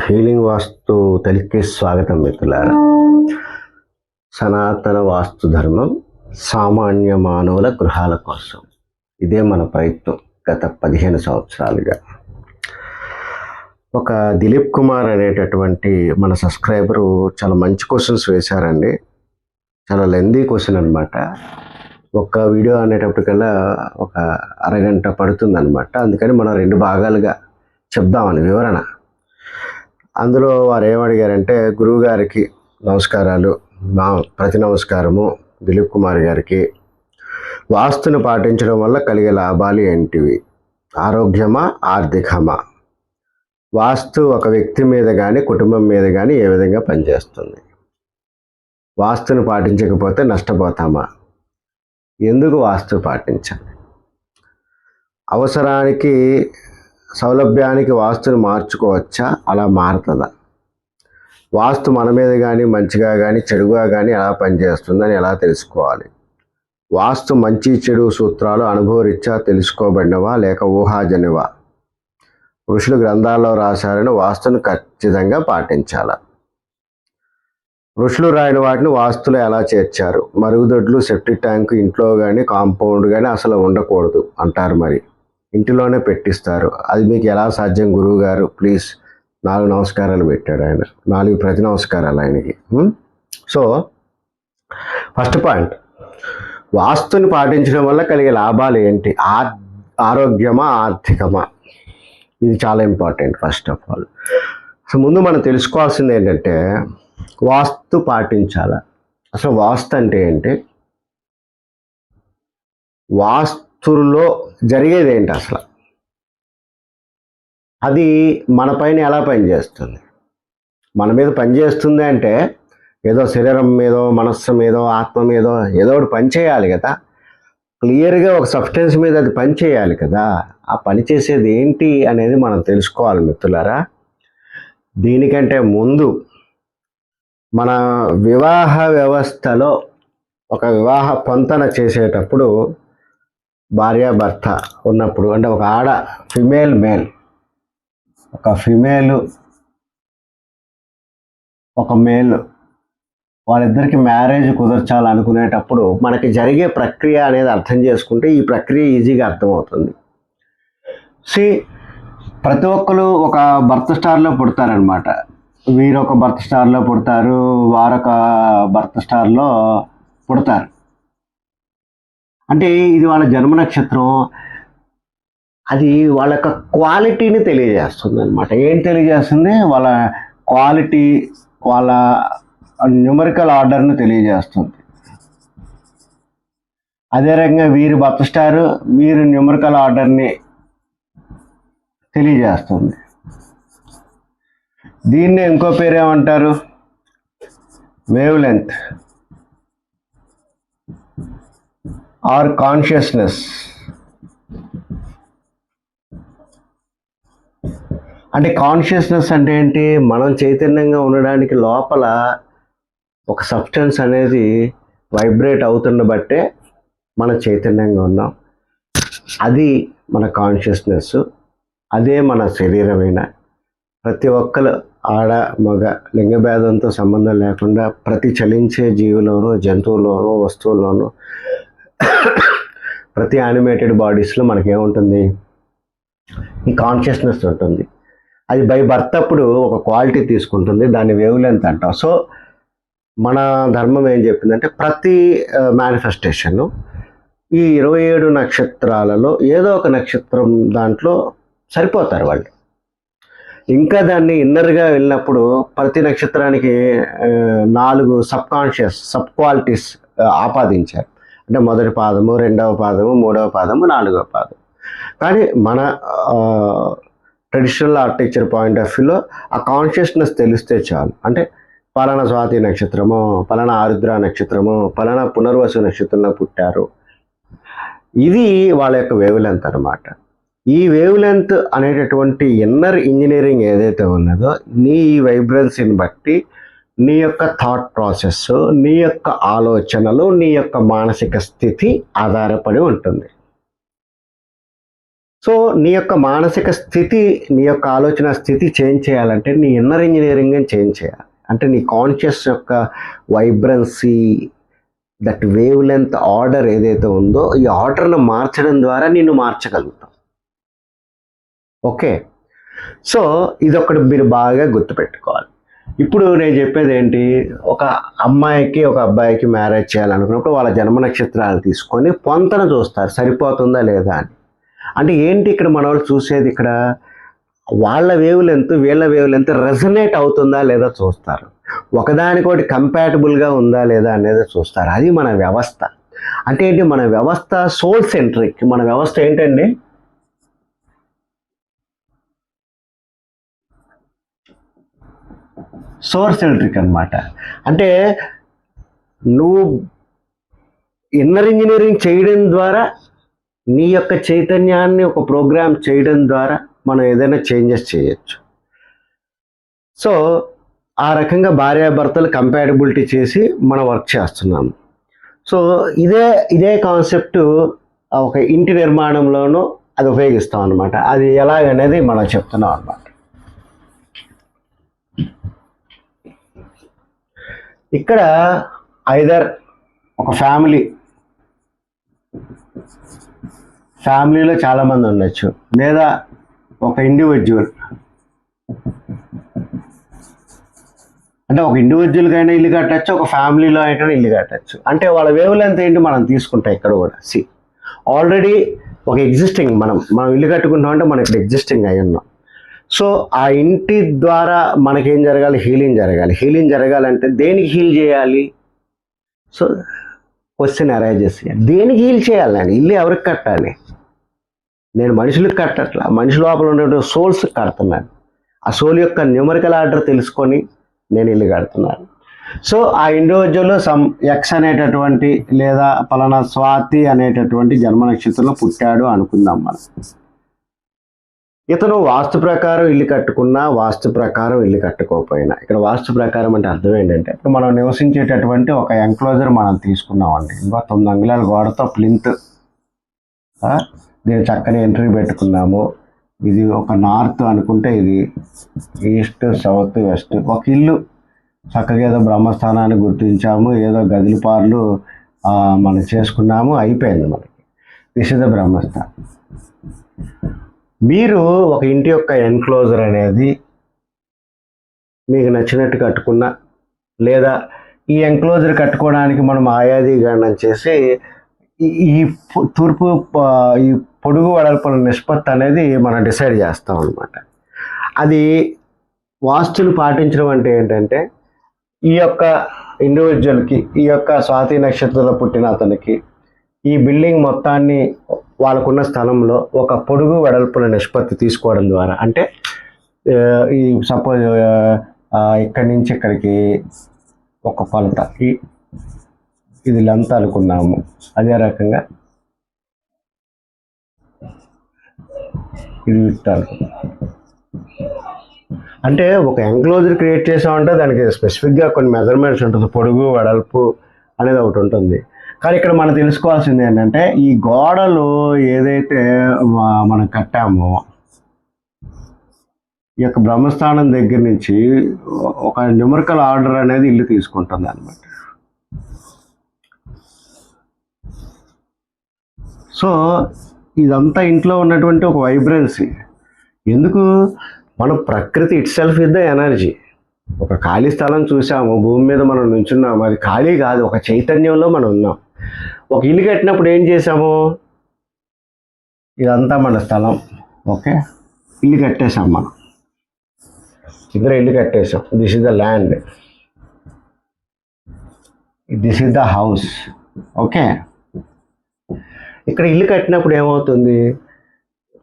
Feeling వాస్తు తలికే స్వాగతం మిత్రులారా. సనాతన వాస్తు ధర్మం సామాన్య మానవుల గృహాల కోసం. ఇదే మన ప్రయత్నం గత పదిహేను సంవత్సరాలుగా. ఒక దిలీప్ కుమార్ అనేటటువంటి మన సబ్స్క్రైబరు చాలా మంచి క్వశ్చన్స్ వేశారండి. చాలా లెందీ క్వశ్చన్ అనమాట ఒక్క వీడియో అనేటప్పటికల్లా ఒక అరగంట పడుతుంది అనమాట అందుకని మనం రెండు భాగాలుగా చెప్దామని వివరణ. అందులో వారు ఏమడిగారంటే గురువు గారికి నమస్కారాలు నా ప్రతి నమస్కారము దిలీప్ కుమార్ గారికి. వాస్తును పాటించడం వల్ల కలిగే లాభాలు ఏంటివి? ఆరోగ్యమా ఆర్థికమా? వాస్తు ఒక వ్యక్తి మీద కానీ కుటుంబం మీద కానీ ఏ విధంగా పనిచేస్తుంది? వాస్తును పాటించకపోతే నష్టపోతామా? ఎందుకు వాస్తు పాటించాలి? అవసరానికి సౌలభ్యానికి వాస్తుని మార్చుకోవచ్చా? అలా మారుతుందా. వాస్తు మన మీద కానీ మంచిగా కానీ చెడుగా కానీ ఎలా పనిచేస్తుందని ఎలా తెలుసుకోవాలి? వాస్తు మంచి చెడు సూత్రాలు అనుభవరీత్యా తెలుసుకోబడినవా? లేక ఊహాజనివా? ఋషులు గ్రంథాల్లో రాశారని వాస్తును ఖచ్చితంగా పాటించాలా? ఋషులు రాయిన వాటిని వాస్తులో ఎలా చేర్చారు? మరుగుదొడ్లు సెప్టిక్ ట్యాంక్ ఇంట్లో కానీ కాంపౌండ్ కానీ అసలు ఉండకూడదు అంటారు మరి. ఇంటిలోనే పెట్టిస్తారు. అది మీకు ఎలా సాధ్యం గురువు గారు? ప్లీజ్ నాలుగు నమస్కారాలు పెట్టాడు ఆయన. నాలుగు ప్రతి నమస్కారాలు ఆయనకి. So first point. వాస్తుని పాటించడం వల్ల కలిగే లాభాలు ఏంటి? ఆర్ ఆరోగ్యమా ఆర్థికమా? ఇది చాలా important first of all. So ముందు మనం తెలుసుకోవాల్సింది ఏంటంటే వాస్తు పాటించాల. అసలు వాస్తు అంటే ఏంటి? వాస్తు వాస్తులో జరిగేది ఏంటి అసలు? అది మన పైన ఎలా పనిచేస్తుంది? మన మీద పనిచేస్తుంది అంటే ఏదో శరీరం మీదో మనస్సు మీదో ఆత్మ మీదో ఏదో ఒకటి పని చేయాలి కదా. క్లియర్గా ఒక సబ్స్టెన్స్ మీద అది పని చేయాలి కదా. ఆ పని చేసేది ఏంటి అనేది మనం తెలుసుకోవాలి మిత్రులారా. దీనికంటే ముందు మన వివాహ వ్యవస్థలో ఒక వివాహ పొంతన చేసేటప్పుడు భార్యాభర్త ఉన్నప్పుడు అంటే ఒక ఆడ ఫిమేల్ మేల్ ఒక ఫిమేల్ ఒక మేల్ వాళ్ళిద్దరికి మ్యారేజ్ కుదర్చాలనుకునేటప్పుడు మనకి జరిగే ప్రక్రియ అనేది అర్థం చేసుకుంటే ఈ ప్రక్రియ ఈజీగా అర్థమవుతుంది. సి ప్రతి ఒక్కరు ఒక బర్త్ స్టార్లో పుడతారనమాట వీరొక భర్త బర్త్ స్టార్లో పుడతారు వారొక బర్త్ స్టార్లో పుడతారు. అంటే ఇది వాళ్ళ జన్మ నక్షత్రం. అది వాళ్ళ యొక్క క్వాలిటీని తెలియజేస్తుంది అనమాట ఏం తెలియజేస్తుంది? వాళ్ళ క్వాలిటీ వాళ్ళ న్యూమరికల్ ఆర్డర్ని తెలియజేస్తుంది. అదే రకంగా వీరు బర్త్ స్టార్ వీరు న్యూమరికల్ ఆర్డర్ని తెలియజేస్తుంది. దీన్ని ఇంకో పేరు ఏమంటారు వేవ్ లెంత్ ఆర్ కాన్షియస్నెస్. అంటే కాన్షియస్నెస్ అంటే ఏంటి? మనం చైతన్యంగా ఉండడానికి లోపల ఒక సబ్స్టెన్స్ అనేది వైబ్రేట్ అవుతున్న బట్టే మనం చైతన్యంగా ఉన్నాం. అది మన కాన్షియస్నెస్ అదే మన శరీరమైన ప్రతి ఒక్కరు ఆడ మగ లింగభేదంతో సంబంధం లేకుండా ప్రతి చలించే జీవులోనూ జంతువుల్లోనూ వస్తువుల్లోనూ ప్రతి యానిమేటెడ్ బాడీస్లో మనకేముంటుంది? ఈ కాన్షియస్నెస్ ఉంటుంది. అది బై బర్త్ అప్పుడు ఒక క్వాలిటీ తీసుకుంటుంది దాన్ని వేవ్ లెంత్ అంటాం. సో మన ధర్మం ఏం చెప్పిందంటే ప్రతి మేనిఫెస్టేషను ఈ ఇరవై ఏడు నక్షత్రాలలో ఏదో ఒక నక్షత్రం దాంట్లో సరిపోతారు వాళ్ళు. ఇంకా దాన్ని ఇన్నర్గా వెళ్ళినప్పుడు ప్రతి నక్షత్రానికి నాలుగు సబ్ కాన్షియస్ సబ్ క్వాలిటీస్ ఆపాదించారు. అంటే మొదటి పాదము రెండవ పాదము మూడవ పాదము నాలుగవ పాదం కానీ మన ట్రెడిషనల్ ఆర్టిక్చర్ పాయింట్ ఆఫ్ వ్యూలో ఆ కాన్షియస్నెస్ తెలిస్తే చాలు. అంటే పలానా స్వాతి నక్షత్రము పలానా ఆరుద్ర నక్షత్రము పలానా పునర్వసు నక్షత్రంలో పుట్టారు. ఇది వాళ్ళ యొక్క వేవ్ లెంత్ అనమాట ఈ వేవ్ లెంత్ అనేటటువంటి ఇన్నర్ ఇంజనీరింగ్ ఏదైతే ఉన్నదో నీ వైబ్రెన్సీని బట్టి నీ యొక్క థాట్ ప్రాసెస్ నీ యొక్క ఆలోచనలు నీ యొక్క మానసిక స్థితి ఆధారపడి ఉంటుంది. సో నీ యొక్క మానసిక స్థితి నీ యొక్క ఆలోచన స్థితి చేంజ్ చేయాలంటే నీ ఇన్నర్ ఇంజనీరింగ్ చేంజ్ చేయాలి. అంటే నీ కాన్షియస్ యొక్క vibrancy that wavelength order ఏదైతే ఉందో ఈ ఆర్డర్ను మార్చడం ద్వారా నిన్ను మార్చగలుగుతాం. ఓకే? సో ఇదొకటి మీరు బాగా గుర్తుపెట్టుకోవాలి. ఇప్పుడు నేను చెప్పేది ఏంటి? ఒక అమ్మాయికి ఒక అబ్బాయికి మ్యారేజ్ చేయాలనుకున్నప్పుడు వాళ్ళ జన్మ నక్షత్రాలు తీసుకొని పొంతన చూస్తారు. సరిపోతుందా లేదా అని. అంటే ఏంటి ఇక్కడ మన వాళ్ళు చూసేది ఇక్కడ? వాళ్ళ వేవ్ లెంత్ వీళ్ళ వేవ్ లెంత్ రెజనేట్ అవుతుందా లేదా చూస్తారు. ఒకదానికోటి కంపాటబుల్గా ఉందా లేదా అనేది చూస్తారు. అది మన వ్యవస్థ. అంటే ఏంటి? మన వ్యవస్థ సోల్ సెంట్రిక్ మన వ్యవస్థ ఏంటండి? సోర్ సెంట్రిక్ అన్నమాట. అంటే నువ్వు ఇన్నర్ ఇంజనీరింగ్ చేయడం ద్వారా నీ యొక్క చైతన్యాన్ని ఒక ప్రోగ్రామ్ చేయడం ద్వారా మనం ఏదైనా చేంజెస్ చేయొచ్చు. సో ఆ రకంగా భార్యాభర్తలు కంపాటబిలిటీ చేసి మనం వర్క్ చేస్తున్నాము సో ఇదే ఇదే కాన్సెప్ట్ ఒక ఇంటి నిర్మాణంలోనూ అది ఉపయోగిస్తాం అనమాట అది ఎలాగనేది మనం చెప్తున్నాం అనమాట ఇక్కడ ఐదర్ ఒక ఫ్యామిలీ. ఫ్యామిలీలో చాలామంది ఉండొచ్చు. లేదా ఒక ఇండివిజువల్ అంటే ఒక ఇండివిజువల్గా అయినా ఇల్లు కట్టచ్చు ఒక ఫ్యామిలీలో అయినా ఇల్లు కట్టచ్చు. అంటే వాళ్ళ వేవ్ లెంత్ ఏంటి మనం తీసుకుంటాం ఇక్కడ కూడా. సి ఆల్రెడీ ఒక ఎగ్జిస్టింగ్ మనం మనం ఇల్లు కట్టుకుంటాం అంటే మనం ఇక్కడ ఎగ్జిస్టింగ్ అయి ఉన్నాం. సో ఆ ఇంటి ద్వారా మనకేం జరగాలి? హీలింగ్ జరగాలి. హీలింగ్ జరగాలంటే దేనికి హీల్ చేయాలి? సో క్వశ్చన్ అరైజ్ దేనికి హీల్ చేయాలి నేను ఇల్లు ఎవరికి కట్టాలి? నేను మనుషులకు కట్టట్లా. మనిషి లోపల ఉన్నటువంటి సోల్స్ కడుతున్నాను. ఆ సోల్ యొక్క న్యూమరికల్ ఆర్డర్ తెలుసుకొని నేను ఇల్లు కడుతున్నాను. సో ఆ ఇండివిజువల్ సమ్ ఎక్స్ అనేటటువంటి లేదా పలానా స్వాతి అనేటటువంటి జన్మ నక్షత్రంలో పుట్టాడు అనుకుందాం మనం. ఇతను వాస్తు ప్రకారం ఇల్లు కట్టుకున్నా వాస్తు ప్రకారం ఇల్లు కట్టుకోకపోయినా. ఇక్కడ వాస్తు ప్రకారం అంటే అర్థం ఏంటంటే ఇప్పుడు మనం నివసించేటటువంటి ఒక ఎంక్లోజర్ మనం తీసుకున్నామండి. ఇంకా తొమ్మిది అంగుళాల గోడతో ప్లింత్. దీని చక్కని ఎంట్రీ పెట్టుకున్నాము. ఇది ఒక నార్త్ అనుకుంటే ఇది ఈస్ట్ సౌత్ వెస్ట్. ఒక ఇల్లు చక్కగా ఏదో బ్రహ్మస్థానాన్ని గుర్తించాము ఏదో గదిలిపార్లు మనం చేసుకున్నాము అయిపోయింది మనకి. దిశ ద బ్రహ్మస్థానం. మీరు ఒక ఇంటి యొక్క ఎన్క్లోజర్ అనేది మీకు నచ్చినట్టు కట్టుకున్నా లేదా ఈ ఎంక్లోజర్ కట్టుకోవడానికి మనం ఆయాది గణం చేసి ఈ- తూర్పు ఈ పొడుగు వడల్పుల నిష్పత్తి అనేది మనం డిసైడ్ చేస్తాం అనమాట అది వాస్తులు పాటించడం అంటే ఏంటంటే ఈ యొక్క ఇండివిజువల్కి ఈ యొక్క స్వాతి నక్షత్రంలో పుట్టిన అతనికి ఈ బిల్డింగ్ మొత్తాన్ని వాళ్ళకున్న స్థలంలో ఒక పొడుగు వెడల్పుల నిష్పత్తి తీసుకోవడం ద్వారా అంటే ఈ సపోజ్ ఇక్కడి నుంచి ఇక్కడికి ఒక కొలత ఈ ఇది లెంత్ అనుకున్నాము అదే రకంగా ఇది విత్ అంటే ఒక ఎంక్లోజర్ క్రియేట్ చేసామంటే దానికి స్పెసిఫిక్గా కొన్ని మెజర్మెంట్స్ ఉంటుంది. పొడుగు వెడల్పు అనేది ఒకటి ఉంటుంది. కానీ ఇక్కడ మనం తెలుసుకోవాల్సింది ఏంటంటే ఈ గోడలు ఏదైతే మనం కట్టామో ఈ యొక్క బ్రహ్మస్థానం దగ్గర నుంచి ఒక న్యూమరికల్ ఆర్డర్ అనేది ఇల్లు తీసుకుంటుంది అనమాట సో ఇదంతా ఇంట్లో ఉన్నటువంటి ఒక వైబ్రెన్సీ. ఎందుకు? మన ప్రకృతి itself is the energy. ఒక ఖాళీ స్థలం చూసాము భూమి మీద మనం నుంచున్నాము అది ఖాళీ కాదు ఒక చైతన్యంలో మనం ఉన్నాం. ఒక ఇల్లు కట్టినప్పుడు ఏం చేసాము ఇదంతా మన స్థలం. ఓకే? ఇల్లు కట్టేశాం మనం. ఇద్దరు ఇల్లు కట్టేసాం this is the land this is the house okay? ఇక్కడ ఇల్లు కట్టినప్పుడు ఏమవుతుంది?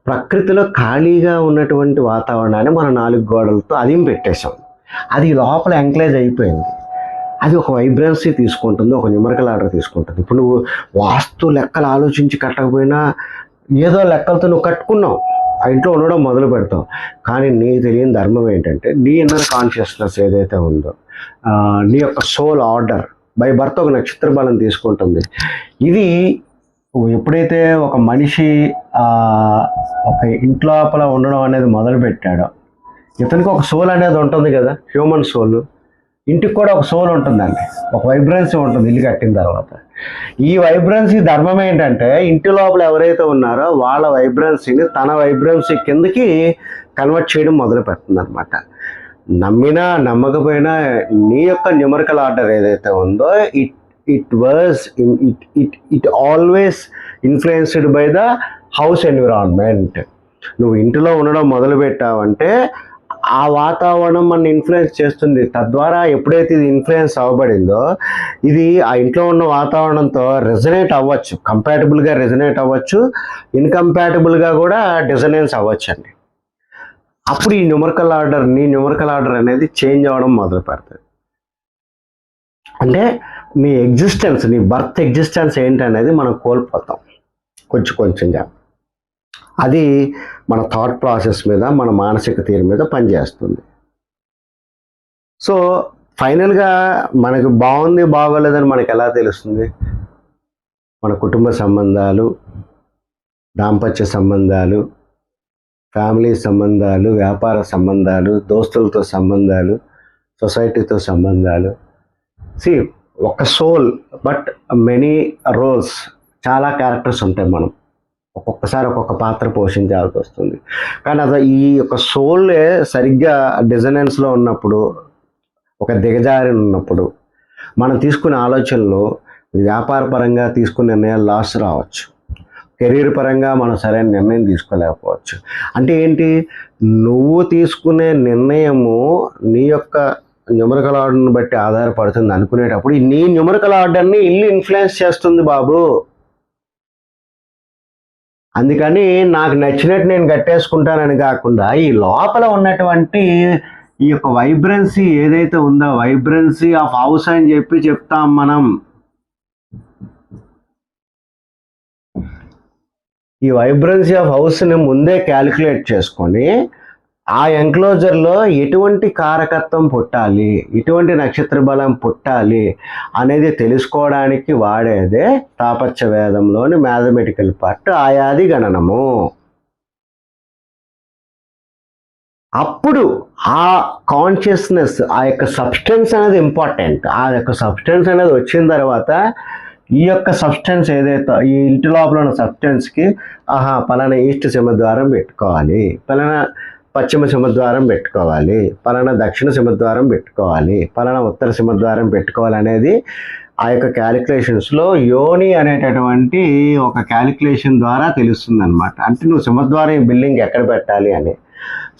ప్రకృతిలో ఖాళీగా ఉన్నటువంటి వాతావరణాన్ని మనం నాలుగు గోడలతో అదిం పెట్టేశాం అది లోపల ఎంకరేజ్ అయిపోయింది. అది ఒక వైబ్రెన్సీ తీసుకుంటుంది ఒక న్యూమరికల్ ఆర్డర్ తీసుకుంటుంది. ఇప్పుడు నువ్వు వాస్తు లెక్కలు ఆలోచించి కట్టకపోయినా ఏదో లెక్కలతో నువ్వు కట్టుకున్నావు. ఆ ఇంట్లో ఉండడం మొదలు పెడతావు. కానీ నీకు తెలియని ధర్మం ఏంటంటే నీ ఇన్నర్ కాన్షియస్నెస్ ఏదైతే ఉందో నీ యొక్క సోల్ ఆర్డర్ బై భర్త ఒక నక్షత్ర బలం తీసుకుంటుంది. ఇది ఎప్పుడైతే ఒక మనిషి ఒక ఇంట్లోపల ఉండడం అనేది మొదలు పెట్టాడో ఇతనికి ఒక సోల్ అనేది ఉంటుంది కదా హ్యూమన్ సోల్ ఇంటికి కూడా ఒక సోల్ ఉంటుందండి. ఒక వైబ్రెన్సీ ఉంటుంది ఇల్లు కట్టిన తర్వాత. ఈ వైబ్రెన్సీ ధర్మం ఏంటంటే ఇంటి లోపల ఎవరైతే ఉన్నారో వాళ్ళ వైబ్రెన్సీని తన వైబ్రెన్సీ కిందకి కన్వర్ట్ చేయడం మొదలు పెడుతుంది అనమాట నమ్మినా నమ్మకపోయినా నీ యొక్క న్యూమరికల్ ఆర్డర్ ఏదైతే ఉందో it it was it it it always influenced by the house environment నువ్వు ఇంటిలో ఉండడం మొదలు పెట్టావంటే ఆ వాతావరణం మన ఇన్ఫ్లుయెన్స్ చేస్తుంది. తద్వారా ఎప్పుడైతే ఇది ఇన్ఫ్లుయెన్స్ అవ్వబడిందో ఇది ఆ ఇంట్లో ఉన్న వాతావరణంతో రెజనేట్ అవ్వచ్చు. కంపాటబుల్గా రెజనేట్ అవ్వచ్చు. ఇన్కంపాటబుల్గా కూడా డిజనెన్స్ అవ్వచ్చు అండి అప్పుడు ఈ న్యూమరికల్ ఆర్డర్ నీ న్యూమరికల్ ఆర్డర్ అనేది చేంజ్ అవ్వడం మొదలు పెడుతుంది. అంటే నీ ఎగ్జిస్టెన్స్ నీ బర్త్ ఎగ్జిస్టెన్స్ ఏంటనేది మనం కోల్పోతాం. కొంచెం కొంచెంగా. అది మన థాట్ ప్రాసెస్ మీద మన మానసిక తీరు మీద పనిచేస్తుంది. సో ఫైనల్గా మనకు బాగుంది బాగోలేదని మనకు ఎలా తెలుస్తుంది? మన కుటుంబ సంబంధాలు దాంపత్య సంబంధాలు ఫ్యామిలీ సంబంధాలు వ్యాపార సంబంధాలు దోస్తులతో సంబంధాలు సొసైటీతో సంబంధాలు. సి ఒక సోల్ బట్ మెనీ రోల్స్ చాలా క్యారెక్టర్స్ ఉంటాయి మనం. ఒక్కొక్కసారి ఒక్కొక్క పాత్ర పోషించాల్సి వస్తుంది. కానీ అది ఈ యొక్క సోలే సరిగ్గా డిజనెన్స్లో ఉన్నప్పుడు ఒక దిగజారి ఉన్నప్పుడు మనం తీసుకునే ఆలోచనలు వ్యాపార పరంగా తీసుకునే నిర్ణయాలు లాస్ రావచ్చు. కెరీర్ పరంగా మనం సరైన నిర్ణయం తీసుకోలేకపోవచ్చు. అంటే ఏంటి? నువ్వు తీసుకునే నిర్ణయము నీ యొక్క న్యూమరికల్ ఆర్డర్ని బట్టి ఆధారపడుతుంది అనుకునేటప్పుడు నీ న్యూమరికల్ ఆర్డర్ని ఇల్లు ఇన్ఫ్లుయెన్స్ చేస్తుంది బాబు. అందుకని నాకు నచ్చినట్టు నేను కట్టేసుకుంటానని కాకుండా ఈ లోపల ఉన్నటువంటి ఈ యొక్క వైబ్రెన్సీ ఏదైతే ఉందో వైబ్రెన్సీ ఆఫ్ హౌస్ అని చెప్పి చెప్తాం మనం. ఈ వైబ్రెన్సీ ఆఫ్ హౌస్ని ముందే క్యాలిక్యులేట్ చేసుకొని ఆ ఎంక్లోజర్లో ఎటువంటి కారకత్వం పుట్టాలి? ఎటువంటి నక్షత్ర బలం పుట్టాలి? అనేది తెలుసుకోవడానికి వాడేదే తాపత్య వేదంలోని మ్యాథమెటికల్ పార్ట్ ఆయాది గణనము. అప్పుడు ఆ కాన్షియస్నెస్ ఆ యొక్క సబ్స్టెన్స్ అనేది ఇంపార్టెంట్ ఆ యొక్క సబ్స్టెన్స్ అనేది వచ్చిన తర్వాత ఈ యొక్క సబ్స్టెన్స్ ఏదైతే ఈ ఇంటి లోపల ఉన్న సబ్స్టెన్స్కి ఆహా పలానా ఈస్ట్ సింహద్వారం పెట్టుకోవాలి. పలానా పశ్చిమ సింహద్వారం పెట్టుకోవాలి పలానా దక్షిణ సింహద్వారం పెట్టుకోవాలి పలానా ఉత్తర సింహద్వారం పెట్టుకోవాలి అనేది ఆ యొక్క క్యాలిక్యులేషన్స్లో యోని అనేటటువంటి ఒక క్యాలిక్యులేషన్ ద్వారా తెలుస్తుంది అనమాట అంటే నువ్వు సింహద్వారం ఈ బిల్డింగ్ ఎక్కడ పెట్టాలి అని.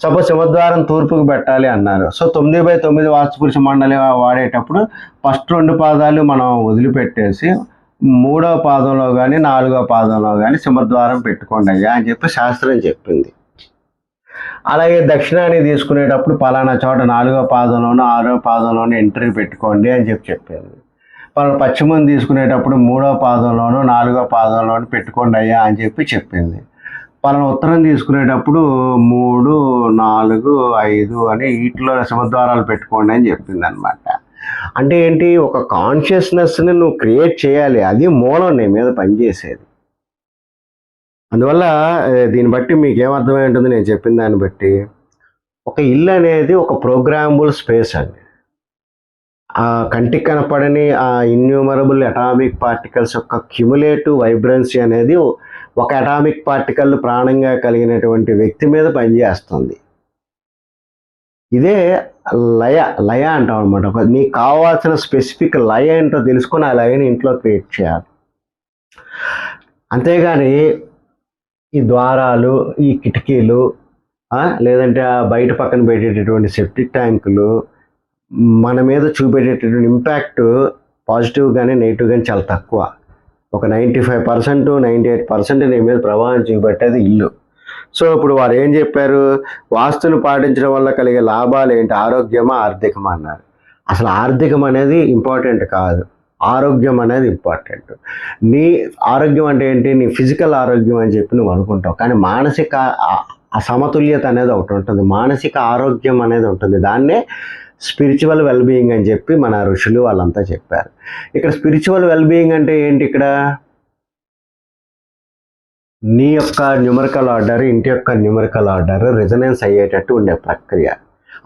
సపోజ్ సింహద్వారం తూర్పుకు పెట్టాలి అన్నారు. సో తొమ్మిది బై తొమ్మిది వాస్తుపురుష మండలి వాడేటప్పుడు ఫస్ట్ రెండు పాదాలు మనం వదిలిపెట్టేసి మూడవ పాదంలో కానీ నాలుగో పాదంలో కానీ సింహద్వారం పెట్టుకోండి అయ్యా అని చెప్పి శాస్త్రం చెప్పింది. అలాగే దక్షిణాన్ని తీసుకునేటప్పుడు పలానా చోట నాలుగో పాదంలోనూ ఆరో పాదంలోనూ ఎంట్రీ పెట్టుకోండి అని చెప్పి చెప్పింది పలానా పశ్చిమం తీసుకునేటప్పుడు మూడో పాదంలోనూ నాలుగో పాదంలోనూ పెట్టుకోండి అయ్యా అని చెప్పి చెప్పింది. పలానా ఉత్తరం తీసుకునేటప్పుడు మూడు నాలుగు ఐదు అని వీటిలో సింహద్వారాలు పెట్టుకోండి అని చెప్పింది అనమాట అంటే ఏంటి? ఒక కాన్షియస్నెస్ని నువ్వు క్రియేట్ చేయాలి. అది మూలం నీ మీద పనిచేసేది. అందువల్ల దీన్ని బట్టి మీకు ఏమర్థమై ఉంటుంది? నేను చెప్పిన దాన్ని బట్టి ఒక ఇల్లు అనేది ఒక ప్రోగ్రామబుల్ స్పేస్ అండి. ఆ కంటికి కనపడని ఆ ఇన్యూమరబుల్ అటామిక్ పార్టికల్స్ యొక్క క్యుములేటివ్ వైబ్రెన్సీ అనేది ఒక అటామిక్ పార్టికల్ ప్రాణంగా కలిగినటువంటి వ్యక్తి మీద పనిచేస్తుంది. ఇదే లయ లయ అంటాం అనమాట ఒక నీకు కావాల్సిన స్పెసిఫిక్ లయ ఏంటో తెలుసుకొని ఆ లయని ఇంట్లో క్రియేట్ చేయాలి. అంతేగాని ఈ ద్వారాలు ఈ కిటికీలు లేదంటే ఆ బయట పక్కన పెట్టేటటువంటి సెప్టిక్ ట్యాంకులు మన మీద చూపెట్టేటటువంటి ఇంపాక్ట్ పాజిటివ్ కానీ నెగిటివ్ కానీ చాలా తక్కువ. ఒక ninety five percent ninety eight percent నీ మీద ప్రభావం చూపెట్టేది ఇల్లు. సో ఇప్పుడు వారు ఏం చెప్పారు? వాస్తును పాటించడం వల్ల కలిగే లాభాలు ఏంటి? ఆరోగ్యమా ఆర్థికమా అన్నారు. అసలు ఆర్థికం అనేది ఇంపార్టెంట్ కాదు. ఆరోగ్యం అనేది ఇంపార్టెంట్. నీ ఆరోగ్యం అంటే ఏంటి? నీ ఫిజికల్ ఆరోగ్యం అని చెప్పి నువ్వు అనుకుంటావు. కానీ మానసిక అసమతుల్యత అనేది ఒకటి ఉంటుంది. మానసిక ఆరోగ్యం అనేది ఉంటుంది. దాన్నే స్పిరిచువల్ వెల్బీయింగ్ అని చెప్పి మన ఋషులు వాళ్ళంతా చెప్పారు. ఇక్కడ స్పిరిచువల్ వెల్బీయింగ్ అంటే ఏంటి ఇక్కడ? నీ యొక్క న్యూమరికల్ ఆర్డర్ ఇంటి యొక్క న్యూమరికల్ ఆర్డర్ రెజనెన్స్ అయ్యేటట్టు ఉండే ప్రక్రియ.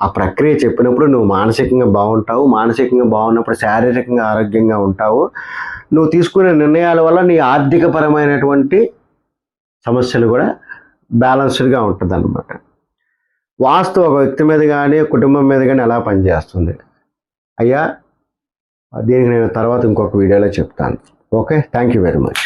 ఆ ప్రక్రియ చెప్పినప్పుడు నువ్వు మానసికంగా బాగుంటావు మానసికంగా బాగున్నప్పుడు శారీరకంగా ఆరోగ్యంగా ఉంటావు. నువ్వు తీసుకునే నిర్ణయాల వల్ల నీ ఆర్థికపరమైనటువంటి సమస్యలు కూడా బ్యాలన్స్డ్గా ఉంటుంది అనమాట వాస్తు ఒక వ్యక్తి మీద కానీ కుటుంబం మీద కానీ ఎలా పనిచేస్తుంది? అయ్యా దీనికి నేను తర్వాత ఇంకొక వీడియోలో చెప్తాను. Okay? Thank you very much.